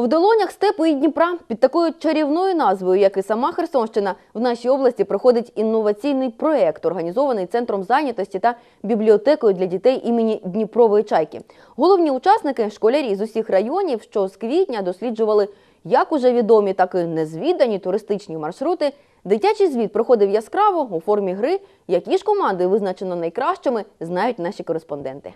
В долонях степу і Дніпра під такою чарівною назвою, як і сама Херсонщина, в нашій області проходить інноваційний проект, організований центром зайнятості та бібліотекою для дітей імені Дніпрової чайки. Головні учасники школярі з усіх районів, що з квітня досліджували як уже відомі, так і незвідані туристичні маршрути. Дитячий звіт проходив яскраво у формі гри. Які ж команди визначено найкращими, знають наші кореспонденти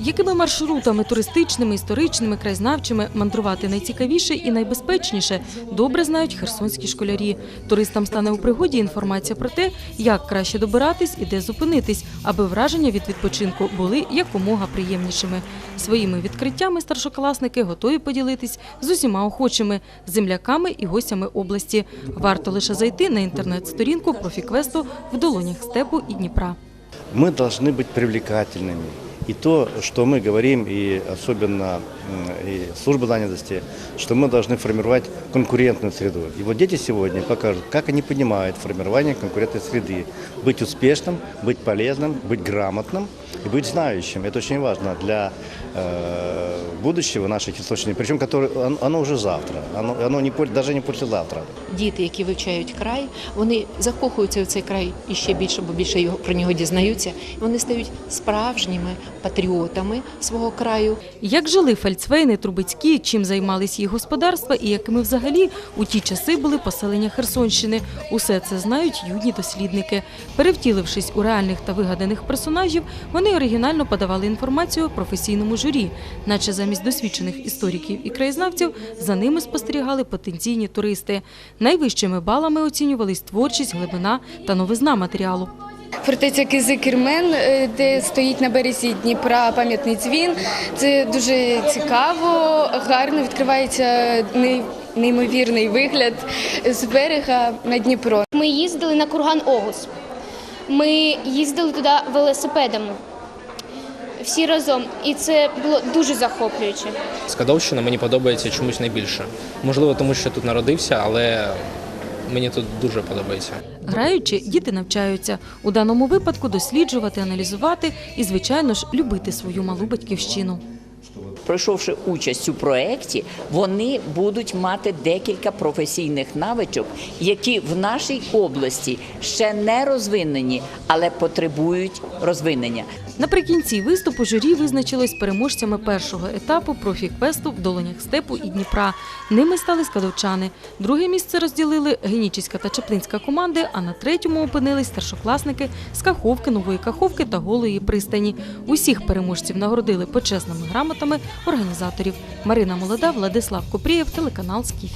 Якими маршрутами туристичними, історичними, краєзнавчими мандрувати найцікавіше і найбезпечніше, добре знають херсонські школярі. Туристам стане у пригоді інформація про те, як краще добиратись і де зупинитись, аби враження від відпочинку були якомога приємнішими. Своїми відкриттями старшокласники готові поділитись з усіма охочими земляками і гостями області. Варто лише зайти на інтернет-сторінку профіквесту в долонях степу і Дніпра. мы должны быть привлекательными. И то, что мы говорим, и особенно м, и служба занятости, что мы должны формировать конкурентную среду. И вот дети сегодня покажут, как они понимают формирование конкурентной среды. Быть успешным, быть полезным, быть грамотным и быть знающим. Это очень важно для э, будущего нашей источника, причем которое, оно, оно уже завтра, оно, оно не, даже не послезавтра. діти, які вивчають край, вони закохуються в цей край і ще більше, бо більше його про нього дізнаються. Вони стають справжніми патріотами свого краю. Як жили фельдсвейни Трубецькі, чим займались їх господарства і якими взагалі у ті часи були поселення Херсонщини. Усе це знають юні дослідники. Перевтілившись у реальних та вигаданих персонажів, вони оригінально подавали інформацію професійному журі, наче замість досвідчених істориків і краєзнавців за ними спостерігали потенційні туристи. Найвищими балами оцінювались творчість, глибина та новизна матеріалу. Фортеця Кизикірмен, е, де стоїть на березі Дніпра пам'ятний дзвін. Це дуже цікаво, гарно відкривається неймовірний вигляд з берега на Дніпро. Ми їздили на курган Огус. Ми їздили туди велосипедами. Всі разом. І це було дуже захоплююче. Скадовщина мені подобається чомусь найбільше. Можливо, тому що тут народився, але мені тут дуже подобається. Граючи, діти навчаються у даному випадку досліджувати, аналізувати і, звичайно ж, любити свою малу батьківщину. Пройшовши участь у проєкті, вони будуть мати декілька професійних навичок, які в нашій області ще не розвинені, але потребують розвинення. Наприкінці виступу журі визначилось переможцями першого етапу профіквесту в долонях степу і Дніпра. Ними стали скадовчани. Друге місце розділили Генічіська та Чаплинська команди, а на третьому опинились старшокласники з Каховки, Нової Каховки та Голої пристані. Усіх переможців нагородили почесними грамотами організаторів. Марина Молода, Владислав Купрієв, телеканал Скіф.